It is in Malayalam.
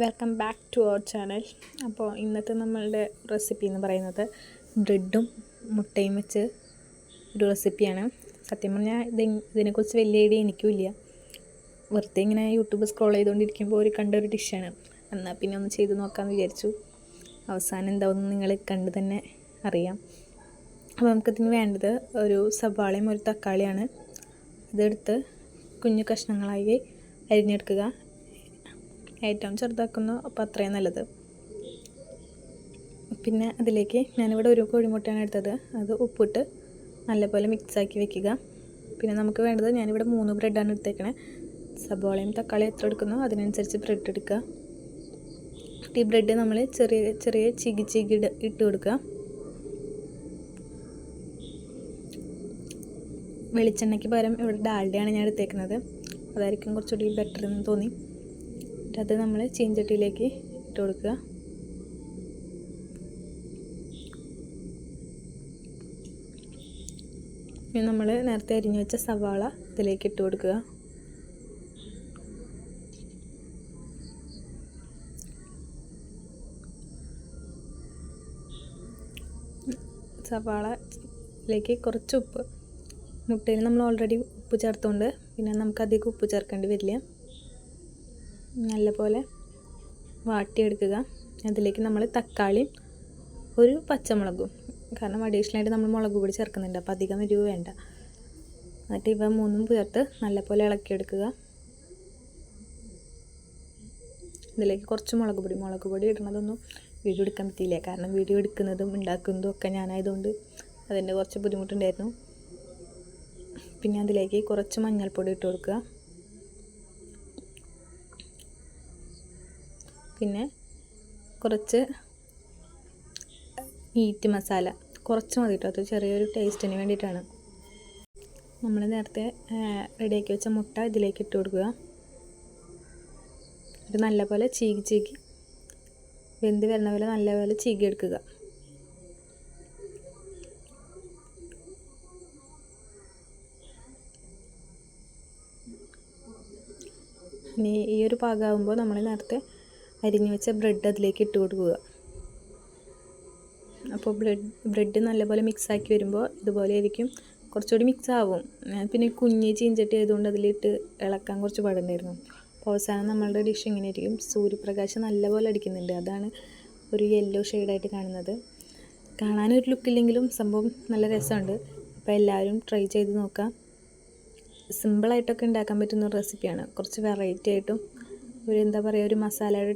Welcome back to our channel അപ്പോൾ ഇന്നത്തെ നമ്മളുടെ റെസിപ്പി എന്ന് പറയുന്നത് ബ്രെഡും മുട്ടയും വെച്ച് ഒരു റെസിപ്പിയാണ് സത്യം പറഞ്ഞാൽ ഇത് ഇതിനെക്കുറിച്ച് വലിയ ഐഡിയ എനിക്കും ഇല്ല വെറുതെ ഇങ്ങനെ യൂട്യൂബ് സ്ക്രോൾ ചെയ്തുകൊണ്ടിരിക്കുമ്പോൾ ഒരു കണ്ട ഒരു ഡിഷാണ് എന്നാൽ പിന്നെ ഒന്ന് ചെയ്ത് നോക്കാമെന്ന് വിചാരിച്ചു. അവസാനം എന്താവുമെന്ന് നിങ്ങൾ കണ്ട് തന്നെ അറിയാം. അപ്പോൾ നമുക്കിതിന് വേണ്ടത് ഒരു സവാളയും ഒരു തക്കാളിയാണ്. ഇതെടുത്ത് കുഞ്ഞു കഷ്ണങ്ങളായി അരിഞ്ഞെടുക്കുക. ഏറ്റവും ചെറുതാക്കുന്നു അപ്പോൾ അത്രയും നല്ലത്. പിന്നെ അതിലേക്ക് ഞാനിവിടെ ഒരു കോഴിമുട്ടയാണ് എടുത്തത്. അത് ഉപ്പിട്ട് നല്ലപോലെ മിക്സാക്കി വെക്കുക. പിന്നെ നമുക്ക് വേണ്ടത് ഞാനിവിടെ മൂന്ന് ബ്രെഡാണ് എടുത്തേക്കണേ. സബോളയും തക്കാളിയും എത്ര എടുക്കുന്നു അതിനനുസരിച്ച് ബ്രെഡ് എടുക്കുക. ഈ ബ്രെഡ് നമ്മൾ ചെറിയ ചെറിയ ചികി ചികി ഇട ഇട്ട് കൊടുക്കുക. വെളിച്ചെണ്ണയ്ക്ക് പകരം ഇവിടെ ഡാൽഡയാണ് ഞാൻ എടുത്തേക്കുന്നത്. അതായിരിക്കും കുറച്ചുകൂടി ബെറ്റർ എന്ന് തോന്നി. എന്നിട്ട് അത് നമ്മൾ ചീഞ്ചട്ടിയിലേക്ക് ഇട്ട് കൊടുക്കുക. പിന്നെ നമ്മൾ നേരത്തെ അരിഞ്ഞു വെച്ച സവാള ഇതിലേക്ക് ഇട്ട് കൊടുക്കുക. സവാളയിലേക്ക് കുറച്ച് ഉപ്പ്. മുട്ടയിൽ നമ്മൾ ഓൾറെഡി ഉപ്പ് ചേർത്തുകൊണ്ട് പിന്നെ നമുക്ക് അധികം ഉപ്പ് ചേർക്കേണ്ടി വരില്ല. നല്ലപോലെ വാട്ടിയെടുക്കുക. അതിലേക്ക് നമ്മൾ തക്കാളിയും ഒരു പച്ചമുളകും. കാരണം അഡീഷണലായിട്ട് നമ്മൾ മുളക് പൊടി ചേർക്കുന്നുണ്ട്. അപ്പോൾ അധികം എരിവ് വേണ്ട. എന്നിട്ട് ഇവ മൂന്നും ചേർത്ത് നല്ലപോലെ ഇളക്കിയെടുക്കുക. ഇതിലേക്ക് കുറച്ച് മുളക് പൊടി. മുളക് പൊടി ഇടണതൊന്നും വീഡിയോ എടുക്കാൻ പറ്റിയില്ല. കാരണം വീഡിയോ എടുക്കുന്നതും ഉണ്ടാക്കുന്നതും ഒക്കെ ഞാനായതുകൊണ്ട് അതിന്റെ കുറച്ച് ബുദ്ധിമുട്ടുണ്ടായിരുന്നു. പിന്നെ അതിലേക്ക് കുറച്ച് മഞ്ഞൾപ്പൊടി ഇട്ട് കൊടുക്കുക. പിന്നെ കുറച്ച് മീറ്റ് മസാല കുറച്ച് മതി കേട്ടോ അത് ചെറിയൊരു ടേസ്റ്റിന് വേണ്ടിയിട്ടാണ്. നമ്മൾ നേരത്തെ റെഡിയാക്കി വെച്ച മുട്ട ഇതിലേക്ക് ഇട്ട് കൊടുക്കുക. ഇത് നല്ലപോലെ ചീകി ചീകി വെന്ത് വരുന്ന പോലെ നല്ലപോലെ ചീകി എടുക്കുക. ഇനി ഈ ഒരു പാകമാകുമ്പോൾ നമ്മൾ നേരത്തെ അരിഞ്ഞു വെച്ച ബ്രെഡ് അതിലേക്ക് ഇട്ട് കൊടുക്കുക. അപ്പോൾ ബ്രെഡ് ബ്രെഡ് നല്ലപോലെ മിക്സാക്കി വരുമ്പോൾ ഇതുപോലെ ആയിരിക്കും. കുറച്ചുകൂടി മിക്സ് ആവും. പിന്നെ കുഞ്ഞ് ചീഞ്ചട്ടി ആയതുകൊണ്ട് അതിലിട്ട് ഇളക്കാൻ കുറച്ച് പാടുണ്ടായിരുന്നു. അപ്പോൾ അവസാനം നമ്മളുടെ ഡിഷ് ഇങ്ങനെ ആയിരിക്കും സൂര്യപ്രകാശം നല്ലപോലെ അടിക്കുന്നുണ്ട്. അതാണ് ഒരു യെല്ലോ ഷെയ്ഡായിട്ട് കാണുന്നത്. കാണാനൊരു ലുക്കില്ലെങ്കിലും സംഭവം നല്ല രസമുണ്ട്. അപ്പോൾ എല്ലാവരും ട്രൈ ചെയ്ത് നോക്കാം. സിമ്പിളായിട്ടൊക്കെ ഉണ്ടാക്കാൻ പറ്റുന്ന റെസിപ്പിയാണ് കുറച്ച് വെറൈറ്റി ആയിട്ടും ഒരു എന്താ പറയുക ഒരു മസാലയുടെ